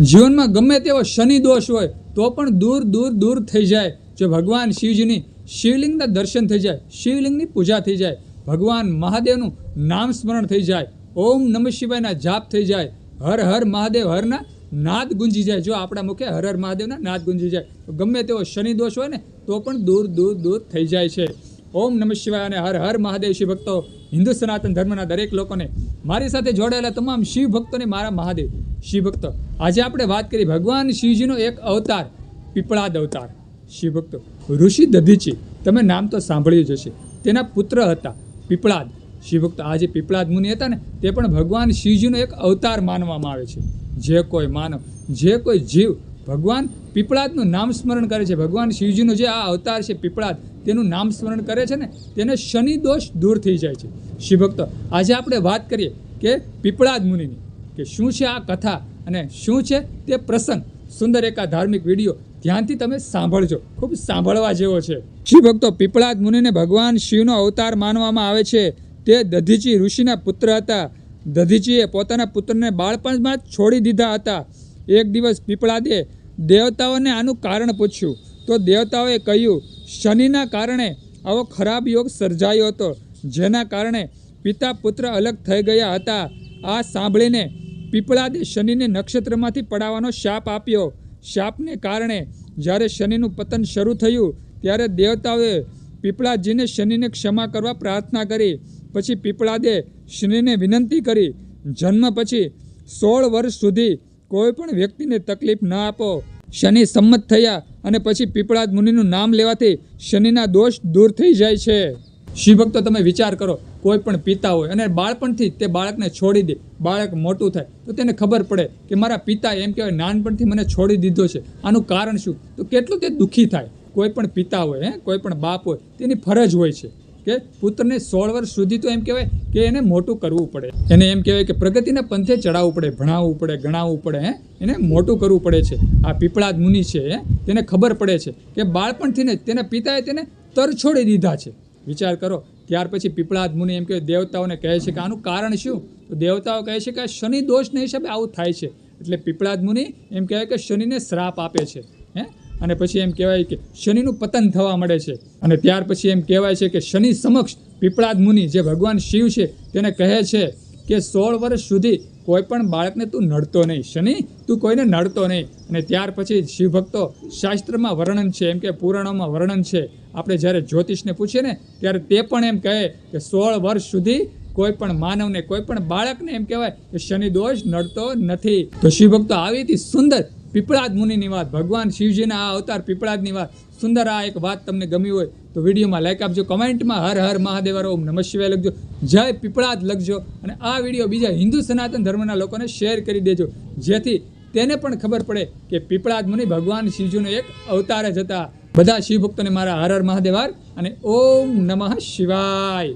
જીવનમાં ગમે તેવો શનિ દોષ હોય, તો પણ દૂર દૂર દૂર થઈ જાય. જો ભગવાન શિવજીની શિવલિંગના દર્શન થઈ જાય, શિવલિંગની પૂજા થઈ જાય, ભગવાન મહાદેવનું નામ સ્મરણ થઈ જાય, ઓમ નમઃ શિવાયના જાપ થઈ જાય, હર હર મહાદેવ, હરના નાદ ગુંજી જાય. જો આપણા મુખે હર હર મહાદેવના નાદ ગુંજી જાય ગમે તેવો શનિ દોષ હોય ને, તો પણ દૂર દૂર દૂર થઈ જાય છે. ઓમ નમઃ શિવાય અને હર હર મહાદેવ શિવ ભક્તો, હિન્દુ સનાતન ધર્મના દરેક લોકોને મારી સાથે જોડાયેલા તમામ શિવ ભક્તોને મારા મહાદેવ શિવ ભક્તો. આજે આપણે વાત કરી ભગવાન શિવજીનો એક અવતાર, પીપળાદ અવતાર. શિવ ભક્તો. ઋષિ દધીચી, તમે નામ તો સાંભળ્યું જ હશે. તેના પુત્ર હતા, પીપળાદ. શિવ ભક્તો આ જે પીપળાદ મુનિ હતા ને, તે પણ ભગવાન શિવજીનો એક અવતાર માનવામાં આવે છે. જે કોઈ માનવ, જે કોઈ જીવ ભગવાન પીપળાદનું નામ સ્મરણ કરે છે. ભગવાન શિવજીનો જે આ અવતાર છે, પીપળાદ, તેનું નામ સ્મરણ કરે છે ને, તેને શનિ દોષ દૂર થઈ જાય છે. શિવભક્તો આજે આપણે વાત કરીએ કે પીપળાદ મુનિની. કે શું છે આ કથા અને શું છે તે પ્રસંગ? સુંદર એક આ ધાર્મિક વીડિયો ધ્યાનથી તમે સાંભળજો. ખૂબ સાંભળવા જેવો છે. શિવભક્તો પીપળાદ મુનિને ભગવાન શિવનો અવતાર માનવામાં આવે છે. તે દધીચી ઋષિના પુત્ર હતા. દધીચીએ પોતાના પુત્રને બાળપણમાં જ છોડી દીધા હતા. એક દિવસ પીપળાદે દેવતાઓને આનું કારણ પૂછ્યું. તો દેવતાઓએ કહ્યું, શનિના કારણે આવો ખરાબ યોગ સર્જાયો હતો. જેના કારણે પિતા પુત્ર અલગ થઈ ગયા હતા. આ સાંભળીને પીપળાદે શનિને નક્ષત્રમાંથી પડાવવાનો શાપ આપ્યો. શાપને કારણે જ્યારે શનિનું પતન શરૂ થયું, ત્યારે દેવતાઓએ પીપળાજીને શનિને ક્ષમા કરવા પ્રાર્થના કરી. પછી પીપળાદે શનિને વિનંતી કરી, જન્મ પછી સોળ વર્ષ સુધી કોઈ પણ વ્યક્તિને તકલીફ ન આપો. શનિ સંમત થયા અને પછી પીપળાદ મુનિનું નામ લેવાથી શનિના દોષ દૂર થઈ જાય છે. શિવભક્તો, તમે વિચાર કરો કોઈ પણ પિતા હોય અને બાળપણથી તે બાળકને છોડી દે, બાળક મોટું થાય, તો તેને ખબર પડે કે મારા પિતા એમ કહેવાય, નાનપણથી મને છોડી દીધો છે. આનું કારણ શું? તો કેટલું તે દુઃખી થાય. કોઈ પણ પિતા હોય, હે, કોઈ પણ બાપ હોય, તેની ફરજ હોય છે કે પુત્રને સોળ વર્ષ સુધી તો એમ કહેવાય કે એને મોટું કરવું પડે. એને એમ કહેવાય કે પ્રગતિના પંથે ચડાવવું પડે, ભણાવવું પડે, ગણાવવું પડે, હે, એને મોટું કરવું પડે છે. આ પીપળાદ મુનિ છે તેને ખબર પડે છે કે બાળપણથી ને તેના પિતાએ તેને તર છોડી દીધા છે. વિચાર કરો. ત્યાર પછી પીપળાદ મુનિ એમ કે દેવતાઓને કહે છે કે આનું કારણ શું? તો દેવતાઓ કહે છે કે શનિ દોષને હિસાબે આવું થાય છે. એટલે પીપળાદ મુનિ એમ કહેવાય કે શનિને શ્રાપ આપે છે, હે? અને પછી એમ કહેવાય કે શનિનું પતન થવા મળે છે. અને ત્યાર પછી એમ કહેવાય છે કે શનિ સમક્ષ પીપળાદ મુનિ જે ભગવાન શિવ છે, તેને કહે છે કે સોળ વર્ષ સુધી કોઈ પણ બાળકને તું નડતો નહીં, શનિ, તું કોઈને નડતો નહીં. અને ત્યાર પછી શિવભક્તો શાસ્ત્રમાં વર્ણન છે, એમ કે પુરાણોમાં વર્ણન છે. આપણે જ્યારે જ્યોતિષને પૂછીએ ને, ત્યારે તે પણ એમ કહે કે સોળ વર્ષ સુધી કોઈ પણ માનવને, કોઈ પણ બાળકને એમ કહેવાય કે શનિ દોષ નડતો નથી. તો શિવભક્તો આવી હતી સુંદર પીપળાદ મુનિની વાત. ભગવાન શિવજીના આ અવતાર પીપળાદની વાત. સુંદર આ એક વાત તમને ગમી હોય તો વિડીયોમાં લાઈક આપજો, કમેન્ટમાં હર હર મહાદેવર ઓમ નમઃ શિવાય લખજો. જય પીપળાદ લખજો અને આ વીડિયો બીજા હિન્દુ સનાતન ધર્મના લોકોને શેર કરી દેજો. જેથી તેને પણ ખબર પડે કે પીપળાદ મુનિ ભગવાન શિવજીનો એક અવતાર જ હતા. બધા શિવ ભક્તોને મારા હર હર મહાદેવાર અને ઓમ નમઃ શિવાય.